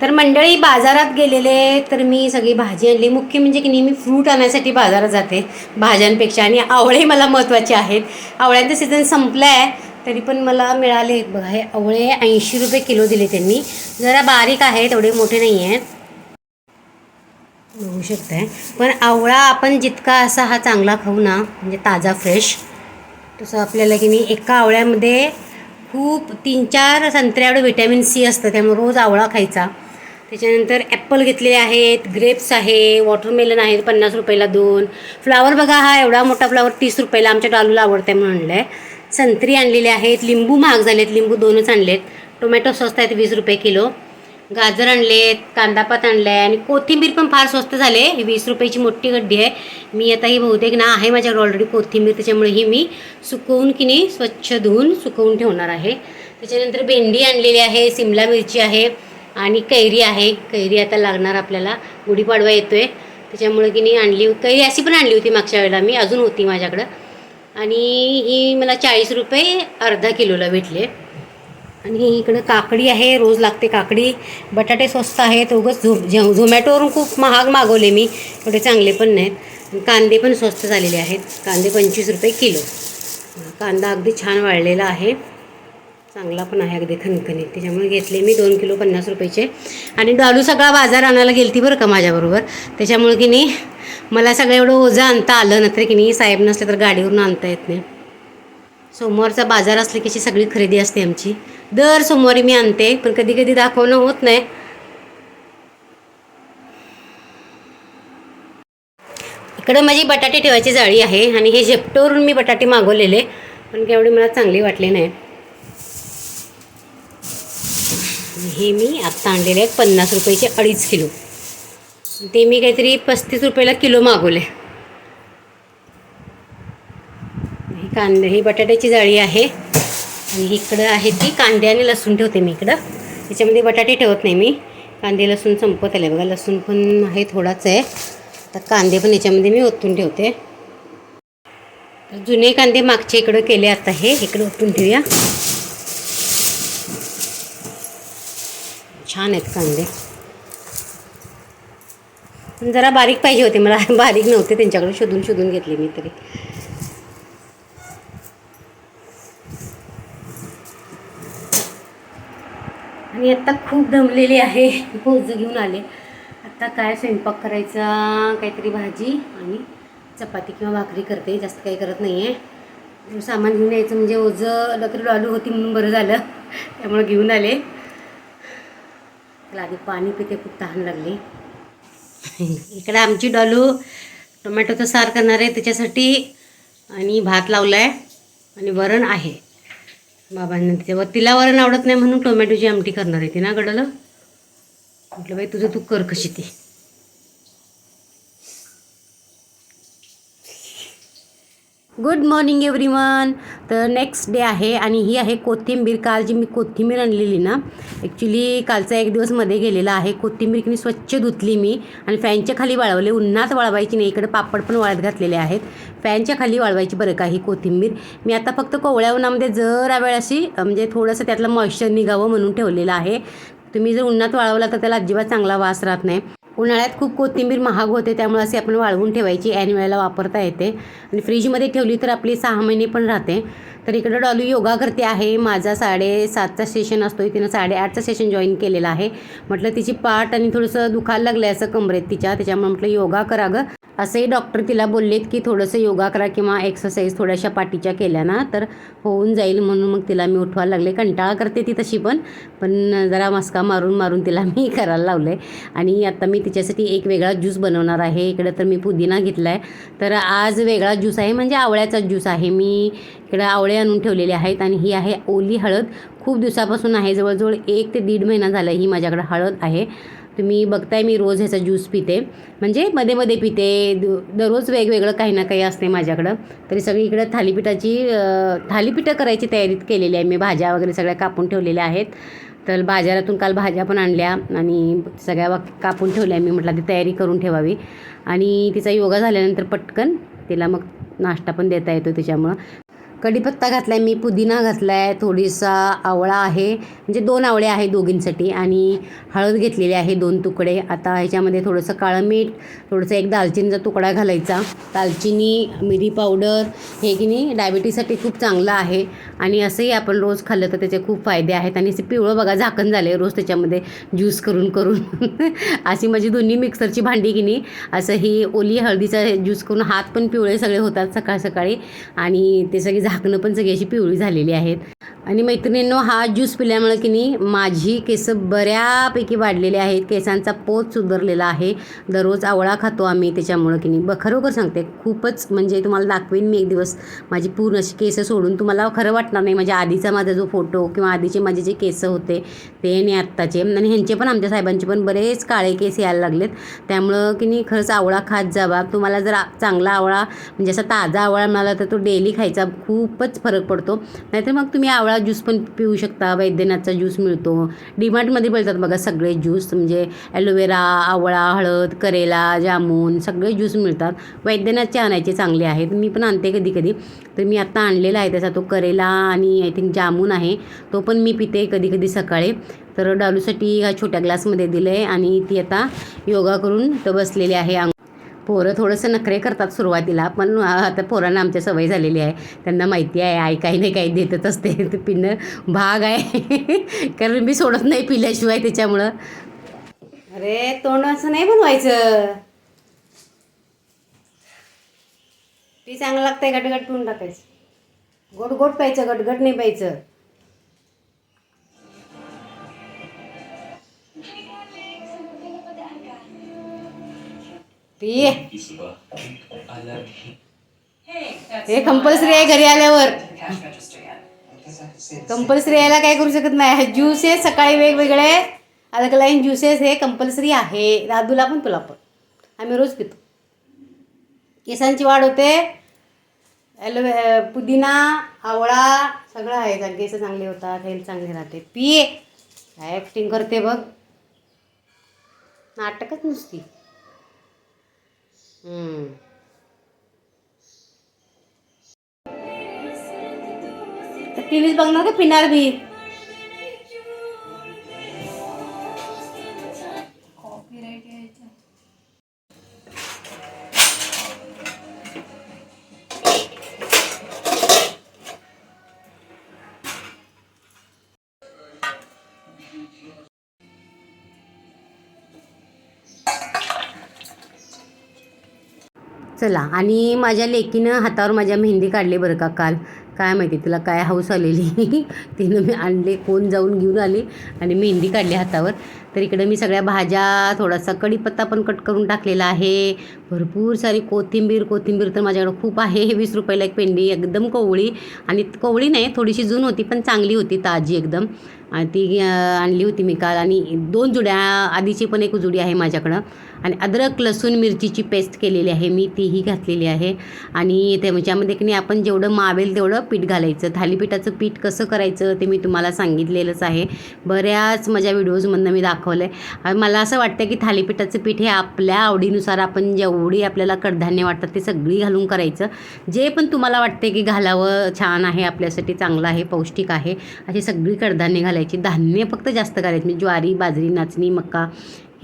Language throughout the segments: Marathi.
तर मंडळी बाजारात गेलेले तर मी सगळी भाजी आणली. मुख्य म्हणजे की नेहमी फ्रूट आणण्यासाठी बाजारात जाते भाज्यांपेक्षा. आणि आवळे मला महत्त्वाचे आहेत. आवळ्यांचं सीझन संपलं आहे तरी पण मला मिळाले. बघा हे आवळे ऐंशी रुपये किलो दिले त्यांनी. जरा बारीक आहेत एवढे मोठे नाही आहेत. बघू शकताय. पण आवळा आपण जितका असा हा चांगला खाऊ ना म्हणजे ताजा फ्रेश तसं आपल्याला की नाही एका आवळ्यामध्ये खूप तीन चार संत्र्या व्हिटॅमिन सी असतं त्यामुळे रोज आवळा खायचा. त्याच्यानंतर ॲप्पल घेतलेले आहेत ग्रेप्स आहे वॉटरमेलन आहेत पन्नास रुपयाला दोन. फ्लावर बघा हा एवढा मोठा फ्लावर तीस रुपयाला आमच्या डालूला आवडतं म्हणून आणलं आहे संत्री आणलेले आहेत लिंबू महाग झालेत लिंबू दोनच आणलेत. टोमॅटो स्वस्त आहेत वीस रुपये किलो. गाजर आणलेत कांदापात आणलं आहे आणि कोथिंबीर पण फार स्वस्त झाले. वीस रुपयाची मोठी गड्डी आहे. मी आता ही बहुतेक ना आहे माझ्याकडे ऑलरेडी कोथिंबीर त्याच्यामुळे ही मी सुकवून की नाही स्वच्छ धुवून सुकवून ठेवणार आहे. त्याच्यानंतर भेंडी आणलेली आहे सिमला मिरची आहे. आणि कैरी आहे. कैरी आता लागणार आपल्याला. गुढीपाडवा येतोय. त्याच्यामुळे की नाही आणली कैरी अशी पण आणली होती मागच्या वेळेला मी. अजून होती माझ्याकडं. आणि ही मला चाळीस रुपये अर्धा किलोला भेटले. आणि इकडं काकडी आहे. रोज लागते काकडी. बटाटे स्वस्त आहेत. उगंच झो झो झोमॅटोवरून खूप महाग मागवले मी. एवढे चांगले पण नाहीत. कांदे पण स्वस्त झालेले आहेत. कांदे पंचवीस रुपये किलो. कांदा अगदी छान वाळलेला आहे. चांगला पण आहे अगदी खणखणीत. त्याच्यामुळे घेतले मी दोन किलो पन्नास रुपयाचे. आणि डालू सगळा बाजार आणायला गेलती बरं का माझ्याबरोबर. त्याच्यामुळे की नाही मला सगळं एवढं ओझं आणता आलं नंतर की नाही साहेब नसले तर गाडीवरून आणता येत नाही. सोमवारचा बाजार असले की अशी सगळी खरेदी असते आमची. दर सोमवारी मी आणते पण कधी कधी दाखवणं होत नाही. इकडं माझी बटाटे ठेवायची जाळी आहे आणि हे झेपटोवरून मी बटाटे मागवलेले पण केवढे मला चांगले वाटले नाही. हे मी आत्ता आणलेले आहेत पन्नास रुपयाचे अडीच किलो. ते मी काहीतरी पस्तीस रुपयाला किलो मागवले. ही कांदे ही बटाट्याची जाळी आहे. आणि इकडं आहे ती कांदे आणि लसूण ठेवते मी इकडं. त्याच्यामध्ये बटाटे ठेवत नाही मी. कांदे लसूण संपत आले. बघा लसूण पण आहे थोडाच आहे. तर कांदे पण याच्यामध्ये मी ओतून ठेवते. तर जुने कांदे मागच्या इकडं केले आता हे. इकडं ओतून ठेवूया. छान आहेत कांदे. जरा बारीक पाहिजे होते मला. बारीक नव्हते त्यांच्याकडे शोधून शोधून घेतले मी तरी. आणि आत्ता खूप दमलेली आहे. पोज घेऊन आले. आत्ता काय स्वयंपाक करायचा? काहीतरी भाजी आणि चपाती किंवा भाकरी करते. जास्त काही करत नाही आहे सामान घेऊन यायचं म्हणजे ओझं लकरी डॉलू होती म्हणून बरं झालं. त्यामुळे घेऊन आले. त्याला आधी पाणी पिते खूप तहान लागली. इकडे आमची डॉलू टोमॅटोचं सार करणार आहे त्याच्यासाठी. आणि भात लावला आहे आणि वरण आहे. बाबांना त्याच्यावर तिला वरण आवडत नाही म्हणून टोमॅटोची आमटी करणार आहे ती ना गडलं म्हटलं बाई तुझं तू कर कशी ती. गुड मॉर्निंग एव्हरीवन तर नेक्स्ट डे आहे आणि ही आहे कोथिंबीर. काल जी मी कोथिंबीर आणलेली ना ॲक्च्युली कालचा एक दिवसमध्ये गेलेला आहे. कोथिंबीर की स्वच्छ धुतली मी आणि फॅनच्या खाली वाळवले. उन्हात वाळवायची नाही इकडे पापड पण वाळत घातलेले आहेत. फॅनच्या खाली वाळवायची बरं का ही कोथिंबीर. मी आता फक्त कोवळ्या उन्हामध्ये जरा वेळ अशी म्हणजे थोडंसं त्यातलं मॉइश्चर निघावं म्हणून ठेवलेलं आहे. तुम्ही जर उन्हात वाळवला तर त्याला अजिबात चांगला वास राहत नाही. उन्हाळ्यात खूप कोथिंबीर महाग होते त्यामुळे असे आपण वाळवून ठेवायची. ऐन वेळेला वापरता येते. आणि फ्रीजमध्ये ठेवली तर आपली सहा महिने पण राहते. तर इकडं डॉलू योगा करते आहे. माझा साडेसातचा सेशन असतो तिनं साडेआठचा सेशन जॉईन केलेला आहे. म्हटलं तिची पाठ आणि थोडंसं दुखायला लागलं आहे असं कमरेत तिच्या. त्याच्यामुळे म्हटलं योगा करा गं. असंही डॉक्टर तिला बोललेत की थोडंसं योगा करा किंवा एक्सरसाइज थोड्याशा पाठीच्या केल्या ना तर होऊन जाईल म्हणून मग तिला मी उठवायला लागले. कंटाळा करते ती तशी पण पण जरा मस्का मारून मारून तिला मी करायला लावलं. आहे आणि आता मी तिच्यासाठी एक वेगळा ज्यूस बनवणार आहे. इकडं तर मी पुदिना घेतला आहे तर आज वेगळा ज्यूस आहे म्हणजे आवळ्याचा ज्यूस आहे. मी इकडं आवळे आणून ठेवलेले आहेत आणि ही आहे ओली हळद. खूप दिवसापासून आहे जवळजवळ एक ते दीड महिना झाला ही माझ्याकडे हळद आहे. तुम्ही बघताय मी रोज ह्याचा ज्यूस पिते. म्हणजे मध्ये मध्ये पिते दु- दररोज वेगवेगळं काही ना काही असते माझ्याकडं. तरी सगळी इकडं थालीपीठाची थालीपीठं करायची तयारी केलेली आहे मी. भाज्या वगैरे सगळ्या कापून ठेवलेल्या आहेत. तर बाजारातून काल भाज्या पण आणल्या आणि सगळ्या वा- कापून ठेवल्या मी. म्हटलं ती तयारी करून ठेवावी. आणि तिचा योगा झाल्यानंतर पटकन तिला मग नाश्ता पण देता येतो त्याच्यामुळं. कढीपत्ता घातला आहे मी पुदिना घातला आहे थोडीसा आवळा आहे. म्हणजे दोन आवळे आहे दोघींसाठी आणि हळद घेतलेली आहे दोन तुकडे. आता ह्याच्यामध्ये थोडंसं काळं मीठ थोडंसं एक दालचिनीचा तुकडा घालायचा. दालचिनी मिरी पावडर हे की नाही डायबिटीजसाठी खूप चांगलं आहे. आणि असंही आपण रोज खाल्लं तर त्याचे खूप फायदे आहेत. आणि असे पिवळं बघा झाकण झालं आहे रोज त्याच्यामध्ये ज्यूस करून करून. अशी माझी दोन्ही मिक्सरची भांडी की नाही असं ही ओली हळदीचा ज्यूस करून हात पण पिवळे सगळे होतात सकाळ सकाळी. आणि ते सगळी झाकणं पण सगळी अशी पिवळी झालेली आहेत. आणि मैत्रिणींनो हा ज्यूस पिल्यामुळे की नाही माझी केस बऱ्यापैकी वाढलेले आहेत. केसांचा पोत सुधारलेला आहे. दररोज आवळा खातो आम्ही त्याच्यामुळं की नाही. ब खरोखर सांगते खूपच म्हणजे तुम्हाला दाखवेन मी एक दिवस. माझी पूर्ण अशी केस सोडून तुम्हाला खरं वाटणार नाही. म्हणजे आधीचा माझा जो फोटो किंवा आधीचे माझे जे केस होते ते आणि आत्ताचे. आणि ह्यांचे पण आमच्या साहेबांचे पण बरेच काळे केस यायला लागलेत. त्यामुळं की नाही खरंच आवळा खात जावा. तुम्हाला जर चांगला आवळा म्हणजे असा ताजा आवळा मिळाला तर तो डेली खायचा खूपच फरक पडतो. नाहीतर मग तुम्ही आवळा ज्यूस पण पिऊ शकता वैद्यनाथचा ज्यूस मिळतो. डीमार्टमध्ये मिळतात बघा सगळे ज्यूस म्हणजे ॲलोवेरा आवळा हळद करेला जामून सगळे ज्यूस मिळतात. वैद्यनाथचे आणायचे चांगले आहेत. मी पण आणते कधी कधी. तर मी आत्ता आणलेला आहे त्याचा तो करेला आणि आय थिंक जामून आहे. तो पण मी पिते कधी कधी सकाळी. तर डालूसाठी ह्या छोट्या ग्लासमध्ये दिलं आहे आणि ती आता योगा करून तर बसलेली आहे पोरं थोडंसं नखरे करतात सुरुवातीला पण आता पोरांना आमच्या सवय झालेली आहे. त्यांना माहिती आहे आई काही नाही काही देतच असते. ते पिणं भाग आहे. कारण मी सोडत नाही पिल्याशिवाय त्याच्यामुळं. अरे तोंड असं नाही बनवायचं. ती चांगलं लागतंय गटगट पिऊन टाकायचं. गोड गोड प्यायचं गटगट नाही प्यायचं. पिये हे कंपल्सरी आहे घरी आल्यावर. कंपल्सरी यायला काय करू शकत नाही. ज्यूसेस सकाळी वेगवेगळे अल्कलाईन ज्युसेस हे कंपल्सरी आहे. दादूला पण तुला पण. आम्ही रोज पितो. केसांची वाढ होते. ॲलोवे पुदिना आवळा सगळं आहे. केस चांगले होतात हेल्थ चांगले राहते. पिये काय ॲक्टिंग करते बघ. नाटकच नुसती. হুম। টিলিস বাংলাকে পিনার বি चला. आणि माझ्या लेकीनं हातावर माझ्या मेहंदी काढली बरं का काल. काय माहिती तिला काय हौस आलेली? तिनं मी आणले कोण जाऊन घेऊन आली आणि मेहंदी काढली हातावर. तर इकडं मी सगळ्या भाज्या थोडासा कढीपत्ता पण कट करून टाकलेला आहे. भरपूर सारी कोथिंबीर कोथिंबीर तर माझ्याकडं खूप आहे. हे वीस रुपयाला एक पेंडी एकदम कोवळी. आणि कोवळी नाही थोडीशी जून होती पण चांगली होती ताजी एकदम. आणि ती आणली होती मी काल. आणि दोन जुड्या आधीची पण एक जुडी आहे माझ्याकडं. आणि अद्रक लसूण मिरचीची पेस्ट केलेली आहे मी तीही घातलेली आहे. आणि त्याच्यामध्ये म्हणजे की नाही आपण जेवढं मावेल तेवढं पीठ घालायचं. थालीपीठाचं पीठ कसं करायचं ते मी तुम्हाला सांगितलेलंच आहे. बऱ्याच माझ्या व्हिडिओजमधनं मी दाखवलं आहे मला असं वाटतं की थालीपीठाचं पीठ हे आपल्या आवडीनुसार आपण जेवढी आपल्याला कडधान्य वाटतात ते सगळी घालून करायचं. जे पण तुम्हाला वाटते की घालावं छान आहे आपल्यासाठी चांगलं आहे पौष्टिक आहे अशी सगळी कडधान्य घालायची. धान्य फक्त जास्त घालायची. म्हणजे ज्वारी बाजरी नाचणी मका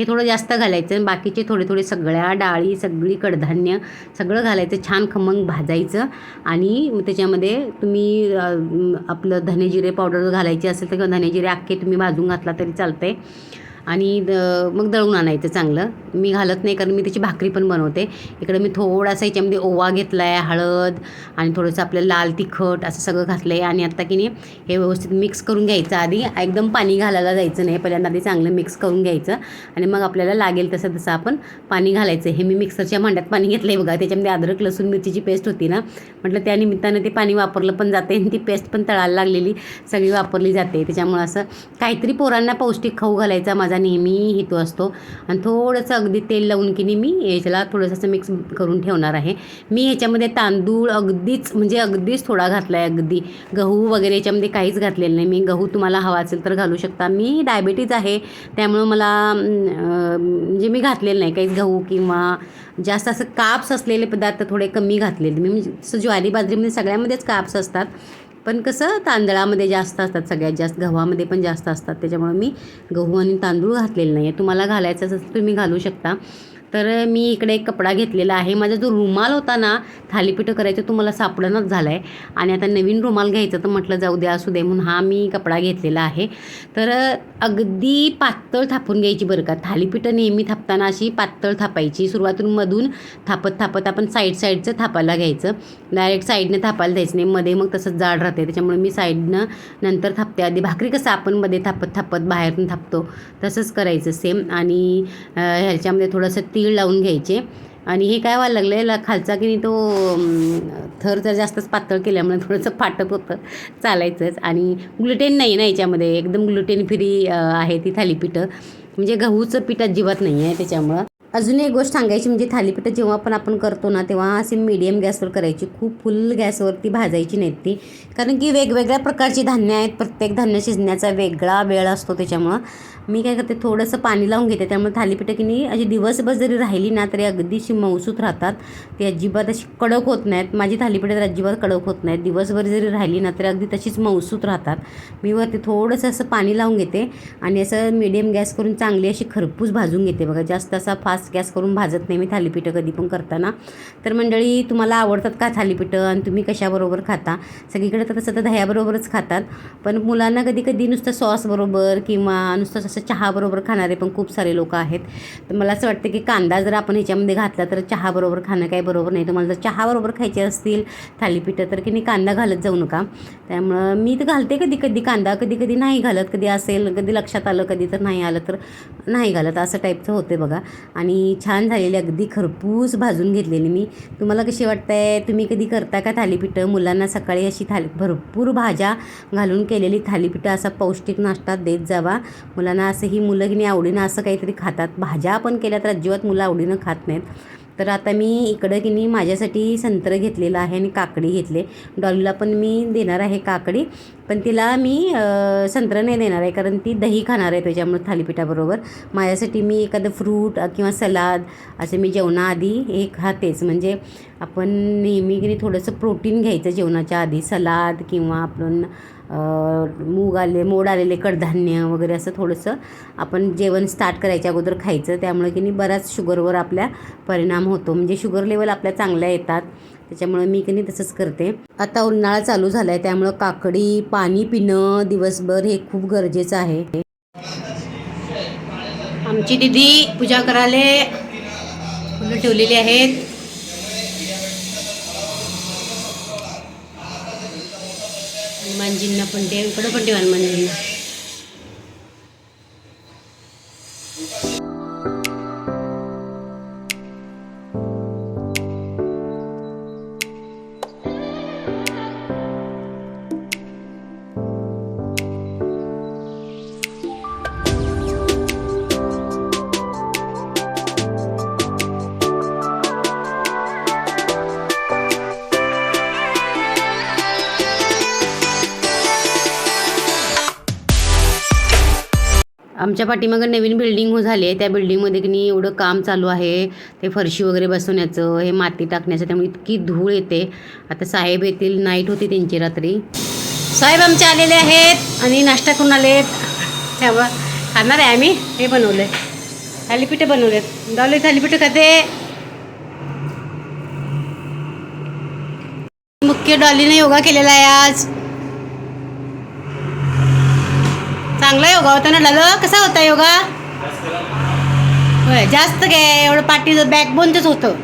हे थोडं जास्त घालायचं आणि बाकीचे थोडे थोडे सगळ्या डाळी सगळी कडधान्य सगळं घालायचं छान खमंग भाजायचं. आणि त्याच्यामध्ये तुम्ही आपलं धने जिरे पावडर घालायची असेल तर किंवा धने जिरे अख्खे तुम्ही भाजून घातला तरी चालतं आहे आणि द मग दळून आणायचं चांगलं. मी घालत नाही कारण मी त्याची भाकरी पण बनवते. इकडं मी थोडासा याच्यामध्ये ओवा घेतला आहे हळद आणि थोडंसं आपलं लाल तिखट असं सगळं घातलं आहे आणि आत्ता की नाही हे व्यवस्थित मिक्स करून घ्यायचं आधी. एकदम पाणी घालायला जायचं नाही. पहिल्यांदा आधी चांगलं मिक्स करून घ्यायचं. आणि मग आपल्याला लागेल तसं तसं आपण पाणी घालायचं. हे मी मिक्सरच्या भांड्यात पाणी घेतलं आहे बघा. त्याच्यामध्ये अद्रक लसूण मिरचीची पेस्ट होती ना. म्हटलं त्या निमित्तानं ते पाणी वापरलं पण जाते आणि ती पेस्ट पण तळायला लागलेली सगळी वापरली जाते. त्याच्यामुळं असं काहीतरी पोरांना पौष्टिक खाऊ घालायचा माझा माझा नेहमी हेतू असतो. आणि थोडंसं अगदी तेल लावून की नाही मी याच्याला थोडंसं असं मिक्स करून ठेवणार आहे. मी ह्याच्यामध्ये तांदूळ अगदीच म्हणजे अगदीच थोडा घातला आहे अगदी. गहू वगैरे याच्यामध्ये काहीच घातलेलं नाही मी. गहू तुम्हाला हवा असेल तर घालू शकता. मी डायबेटीज आहे. त्यामुळं मला म्हणजे मी घातलेलं नाही. काहीच गहू किंवा जास्त असं काप्स असलेले पदार्थ थोडे कमी घातलेले. मी म्हणजे ज्वारी बाजरीमध्ये सगळ्यामध्येच काप्स असतात. पण कसं तांदळामध्ये जास्त असतात सगळ्यात जास्त गव्हामध्ये पण जास्त असतात. त्याच्यामुळे मी गहू आणि तांदूळ घातलेले नाही आहे तुम्हाला घालायचं असेल तर तुम्ही घालू शकता. तर मी इकडे एक कपडा घेतलेला आहे. माझा जो रुमाल होता ना थालीपीठं करायचं तो मला सापडणच झाला आहे आणि आता नवीन रुमाल घ्यायचं तर म्हटलं जाऊ द्या असू दे म्हणून हा मी कपडा घेतलेला आहे. तर अगदी पातळ थापून घ्यायची बरं का. थालीपीठं नेहमी थापताना अशी पातळ थापायची. सुरुवातून मधून थापत थापत आपण साईड साईडचं थापायला घ्यायचं. डायरेक्ट साईडनं थापायला द्यायचं नाही. मध्ये मग तसंच जाड राहते. त्याच्यामुळे मी साईडनं नंतर थापते. आधी भाकरी कसं आपण मध्ये थापत थापत बाहेरून थापतो तसंच करायचं सेम आणि ह्याच्यामध्ये थोडंसं तीळ लावून घ्यायचे. आणि हे काय व्हायला लागलं आहे खालचा की नाही तो थर जर जास्तच पातळ केल्यामुळे थोडंसं फाटत होतं चालायचंच. आणि ग्लुटेन नाही ना याच्यामध्ये एकदम ग्लुटेन फ्री आहे ती थालीपीठं. म्हणजे गहूचं पीठ अजिबात नाही आहे त्याच्यामुळं. अजून एक गोष्ट सांगायची म्हणजे थालीपीठं जेव्हा पण आपण करतो ना तेव्हा अशी मीडियम गॅसवर करायची. खूप फुल गॅसवरती भाजायची नाहीत ती. कारण की वेगवेगळ्या प्रकारची धान्य आहेत. प्रत्येक धान्य शिजण्याचा वेगळा वेळ असतो त्याच्यामुळं. मी काय करते थोडंसं पाणी लावून घेते. त्यामुळे थालीपीठं की नाही अशी दिवसभर जरी राहिली ना तरी अगदीशी मऊसूत राहतात. ती अजिबात अशी कडक होत नाहीत. माझी थालीपीठं तर अजिबात कडक होत नाहीत. दिवसभर जरी राहिली ना तरी अगदी तशीच मऊसूत राहतात. मी वरती थोडंसं असं पाणी लावून घेते. आणि असं मीडियम गॅस करून चांगली अशी खरपूस भाजून घेते. बघा जास्त असा फास्ट गॅस करून भाजत नाही मी थालीपीठं कधी पण करताना. तर मंडळी तुम्हाला आवडतात का थालीपीठं आणि तुम्ही कशाबरोबर खाता? सगळीकडे तर तसं तर दह्याबरोबरच खातात. पण मुलांना कधी कधी नुसतं सॉसबरोबर किंवा नुसतं असं चहाबरोबर खाणारे पण खूप सारे लोक आहेत. तर मला असं वाटतं की कांदा जर आपण ह्याच्यामध्ये घातला तर चहाबरोबर खाणं काही बरोबर नाही. तुम्हाला जर चहाबरोबर खायचे असतील थालीपीठं तर की नाही कांदा घालत जाऊ नका. त्यामुळं मी तर घालते कधी कधी कांदा कधी कधी नाही घालत. कधी असेल कधी लक्षात आलं कधी तर नाही आलं तर नाही घालत. असं टाईपचं होते बघा. आणि आणि छान झालेली अगदी खरपूस भाजून घेतलेली मी. तुम्हाला कशी वाटतंय? तुम्ही कधी करता का थालीपीठं? मुलांना सकाळी अशी थाली भरपूर भाज्या घालून केलेली थालीपीठं असा पौष्टिक नाश्ता देत जावा. मुलांना असं ही मुलं की नाही आवडीनं असं काहीतरी खातात. भाज्या आपण केल्या तर अजिबात मुलं आवडीनं खात नाहीत. तर आता मी इकडं की नाही माझ्यासाठी संत्र घेतलेलं आहे आणि काकडी घेतले. डॉलीला पण मी देणार आहे काकडी. पण तिला मी संत्र नाही देणार आहे कारण ती दही खाणार आहे त्याच्यामुळे थालीपीठाबरोबर. माझ्यासाठी मी एखादं फ्रूट किंवा सलाद असे मी जेवणाआधी हे खातेच. म्हणजे आपण नेहमी की नाही थोडंसं प्रोटीन घ्यायचं जेवणाच्या आधी. सलाद किंवा आपण मूग आले मोड आलेले कडधान्य वगैरे असं थोडंसं आपण जेवण स्टार्ट करायच्या अगोदर खायचं. त्यामुळे की नाही बराच शुगरवर आपल्या परिणाम होतो. म्हणजे शुगर लेवल आपल्या चांगल्या येतात. त्याच्यामुळे मी की नाही तसंच करते. आता उन्हाळा चालू झाला आहे त्यामुळं काकडी पाणी पिणं दिवसभर हे खूप गरजेचं आहे. आमची दिदी पूजा करायला फुलं ठेवलेली आहेत. हनुमानजींना पण ठेव इकडं पण ठेव हनुमानजींना. आमच्या पाठीमागं नवीन बिल्डिंग हो झाली आहे. त्या बिल्डिंगमध्ये की नाही एवढं काम चालू आहे. ते फरशी वगैरे बसवण्याचं हे माती टाकण्याचं त्यामुळे इतकी धूळ येते. आता साहेब येतील नाईट होती त्यांची रात्री. साहेब आमचे आलेले आहेत आणि नाश्ता करून आले आहेत. तेव्हा खाणार आहे आम्ही. हे बनवलं आहे थालीपीठं बनवलेत. गावले थालीपीठं खाते. मुख्य डॉलीने योगा केलेला आहे आज. चांगला योगा होता ना लालो कसा होता योगा होय जास्त काय एवढं पाठीचं बॅकबोनचंच होतं.